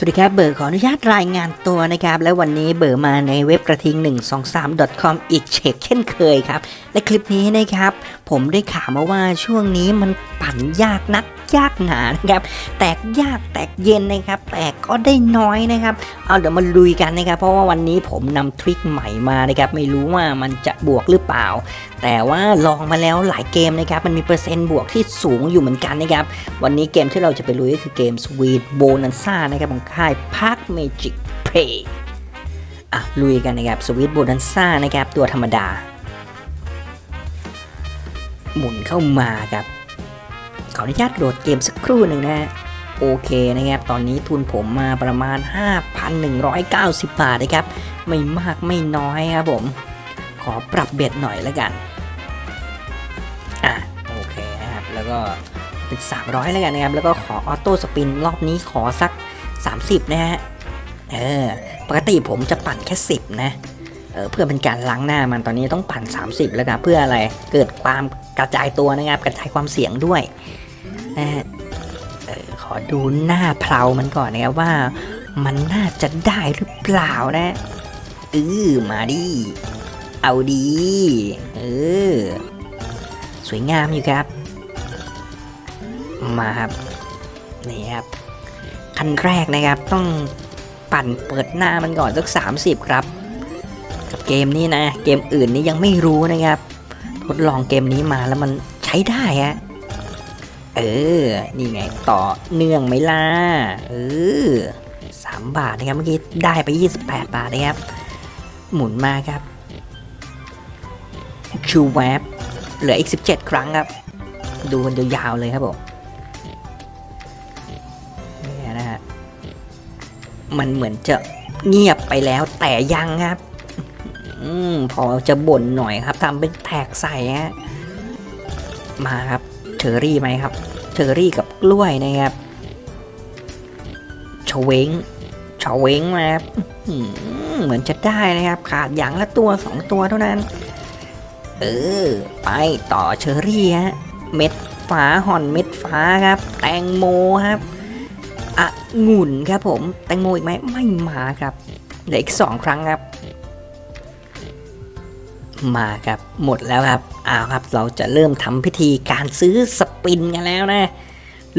สวัสดีครับเบอร์ขออนุญาตรายงานตัวนะครับ และวันนี้เบอร์มาในเว็บกระทิง 123 com อีกเช็คเช่นเคยครับ และคลิปนี้นะครับ ผมได้ข่าวมาว่าช่วงนี้มันปั่นยากนัก ยากหนานะครับ แตกยากแตกเย็นนะครับ แต่ก็ได้น้อยนะครับ เอาเดี๋ยวมาลุยกันนะครับ เพราะว่าวันนี้ผมนำทริคใหม่มานะครับ ไม่รู้ว่ามันจะบวกหรือเปล่า แต่ว่าลองมาแล้วหลายเกมนะครับ มันมีเปอร์เซ็นต์บวกที่สูงอยู่เหมือนกันนะครับ วันนี้เกมที่เราจะไปลุยก็คือเกม Sweet Bonanza นะครับของค่าย Park Magic Play อะลุยกันนะครับ Sweet Bonanza นะครับตัวธรรมดา หมุนเข้ามาครับ ขออนุญาตโหลดเกมสักครู่หนึ่งนะโอเคนะครับ ตอนนี้ทุนผมมาประมาณ 5,190 บาทนะครับ ไม่มากไม่น้อยครับผม ขอปรับเบ็ดหน่อยแล้วกัน อะ โอเคนะครับ แล้วก็เป็น 300 แล้วกันนะครับ แล้วก็ขอออโต้สปินรอบนี้ขอสัก 30 นะฮะ เออ ปกติผมจะปั่นแค่ 10 นะ เออ เพื่อเป็นการล้างหน้ามันตอนนี้ต้องปั่น 30 แล้วครับเพื่ออะไร เกิดความกระจายตัวนะครับ กระจายความเสี่ยงด้วย นะฮะขอดูหน้าเพลามันก่อนนะครับว่ามันน่าจะได้หรือเปล่านะเออมาดิ เอาดีเออสวยงามอยู่ครับ มาครับนี่ครับคันแรกนะครับต้องปั่นเปิดหน้ามันก่อนสัก 30 ครับ กับเกมนี้นะ เกมอื่นนี่ยังไม่รู้นะครับ ทดลองเกมนี้มาแล้วมันใช้ได้ฮะ เออ นี่ไงต่อเนื่องไหมล่ะ เออสามบาทนะครับเมื่อกี้ได้ไป 28 บาทนะครับ หมุนมาครับชูแวบเหลืออีก 17 ครั้งครับ ดูกันยาวๆเลยครับผมนี่นะฮะมันเหมือนจะเงียบไปแล้วแต่ยังครับอืมพอจะบ่นหน่อยครับทำเป็นแตกใส่ฮะมาครับเชอรี่ไหมครับ เชอรี่กับกล้วยนะครับชเวงชเวงมาครับเหมือนจะได้นะครับ ขาดอย่างละตัวสองตัวเท่านั้น เออ ไปต่อเชอรี่ฮะเม็ดฟ้าห่อนเม็ดฟ้าครับ แตงโมครับอะงุ่นครับผม แตงโมอีกไหมไม่มาครับเหลืออีกสองครั้งครับ มาครับหมดแล้วครับอ้าวครับเราจะเริ่มทำพิธีการซื้อส ปินกันแล้วนะ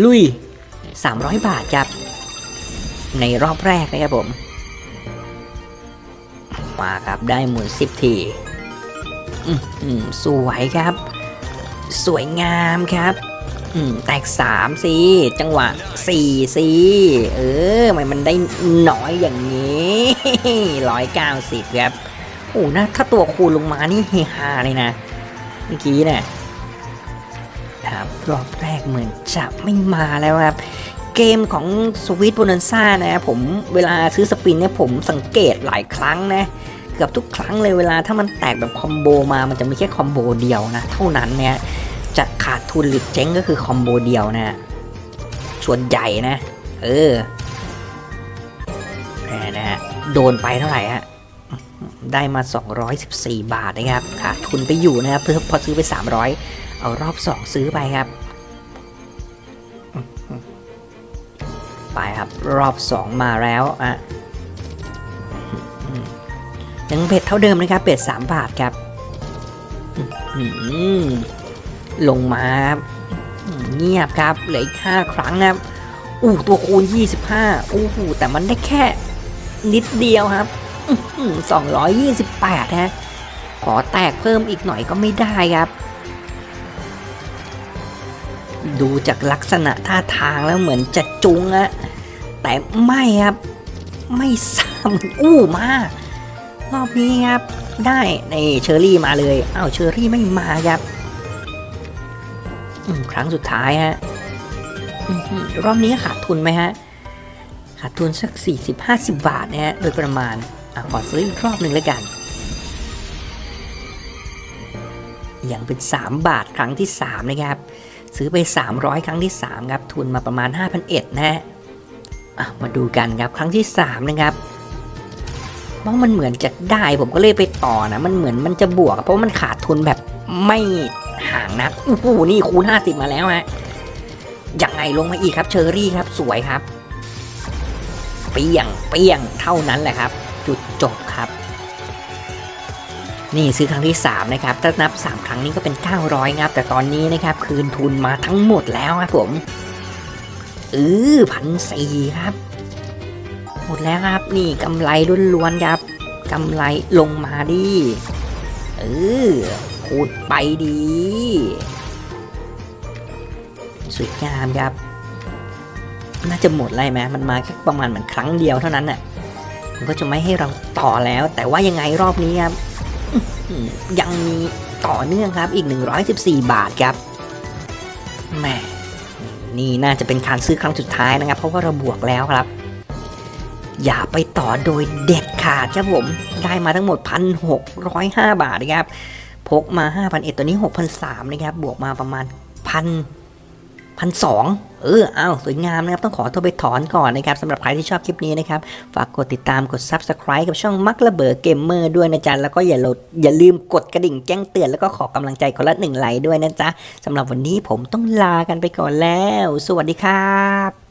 ลุย 300 บาทครับ ในรอบแรกนะครับผม มาครับได้หมุน10ทีสวยครับ สวยงามครับแตกสามสิจังหวะสี่สิเออทำไมมันได้น้อยอย่างนี้ร้อยเก้าสิบครับโอ้นะถ้าตัวคูณลงมานี่เฮฮาเลยนะ เมื่อกี้เนี่ย ครับ รอบแรกเหมือนจะไม่มาแล้วครับ เกมของสวิตโบนันซ่านะผมเวลาซื้อสปินเนี่ยผมสังเกตหลายครั้งนะ เกือบทุกครั้งเลยเวลาถ้ามันแตกแบบคอมโบมามันจะมีแค่คอมโบเดียวนะ เท่านั้นเนี่ยจะขาดทุนหรือเจ๊งก็คือคอมโบเดียวนะส่วนใหญ่นะ เออแหมนะฮะโดนไปเท่าไหร่ฮะได้มา 214 บาทนะครับขาดทุนไปอยู่นะครับเพื่อพอซื้อไป 300 เอารอบ2ซื้อไปครับ ไปครับรอบ2มาแล้วอะยังเบ็ดเท่าเดิมนะครับเบ็ดสามบาทครับลงมาครับเงียบครับเหลืออีกห้าครั้งครับอู้ตัวคูณ25อู้หูแต่มันได้แค่นิดเดียวครับสองร้อยยี่สิบแปดฮะขอแตกเพิ่มอีกหน่อยก็ไม่ได้ครับ ดูจากลักษณะท่าทางแล้วเหมือนจะจุงอะแต่ไม่ครับ ไม่ซ้ำอู้มารอบนี้ครับ ได้ในเชอรี่มาเลยอ้าวเชอรี่ไม่มาครับครั้งสุดท้ายฮะรอบนี้ขาดทุนไหมฮะ ขาดทุนสัก 40-50 บาทนะฮะโดยประมาณอขอซื้ออีกรอบหนึ่งแล้วกันยังเป็น 3 บาทครั้งที่ 3 นะครับ ซื้อไป 300 ครั้งที่ 3 ครับ ทุนมาประมาณ 5,001นะฮะอะมาดูกันครับครั้งที่ 3 นะครับเพราะมันเหมือนจะได้ผมก็เลยไปต่อนะ มันเหมือนมันจะบวก เพราะมันขาดทุนแบบไม่ห่างนักโอ้โหนี่คูณ50 มาแล้วฮะยังไงลงมาอีกครับเชอรี่ครับสวยครับ เปียงเปียงเท่านั้นแหละครับ จุดจบครับ นี่ซื้อครั้งที่ 3 นะครับ ถ้านับ 3 ครั้งนี้ก็เป็น 900ครับแต่ตอนนี้นะครับ คืนทุนมาทั้งหมดแล้วครับผมเออพันสี่ครับ หมดแล้วครับนี่กำไรล้วนๆครับกำไรลงมาดิเออพูดไปดีสวยงามครับ น่าจะหมดแล้วไหมมันมาแค่ประมาณเหมือนครั้งเดียวเท่านั้นน่ะมันก็จะไม่ให้เราต่อแล้ว แต่ว่ายังไงรอบนี้ครับ ยังมีต่อเนื่องครับอีก 114 บาทครับแหมนี่น่าจะเป็นการซื้อครั้งสุดท้ายนะครับ เพราะว่าเราบวกแล้วครับ อย่าไปต่อโดยเด็ดขาดครับผม ได้มาทั้งหมด 1,605 บาทนะครับ พกมา 5,001ตัวนี้ 6,003นะครับ บวกมาประมาณพัน พันสองเอออ้าสวยงามนะครับ ต้องขอตัวไปถอนก่อนนะครับสำหรับใครที่ชอบคลิปนี้นะครับ ฝากกดติดตามกด Subscribe กับช่องมักระเบิดเกมเมอร์ด้วยนะจ๊ะ แล้วก็อย่าลดอย่าลืมกดกระดิ่งแจ้งเตือน แล้วก็ขอกำลังใจคนละหนึ่งไลค์ด้วยนะจ๊ะสำหรับวันนี้ผมต้องลากันไปก่อนแล้ว สวัสดีครับ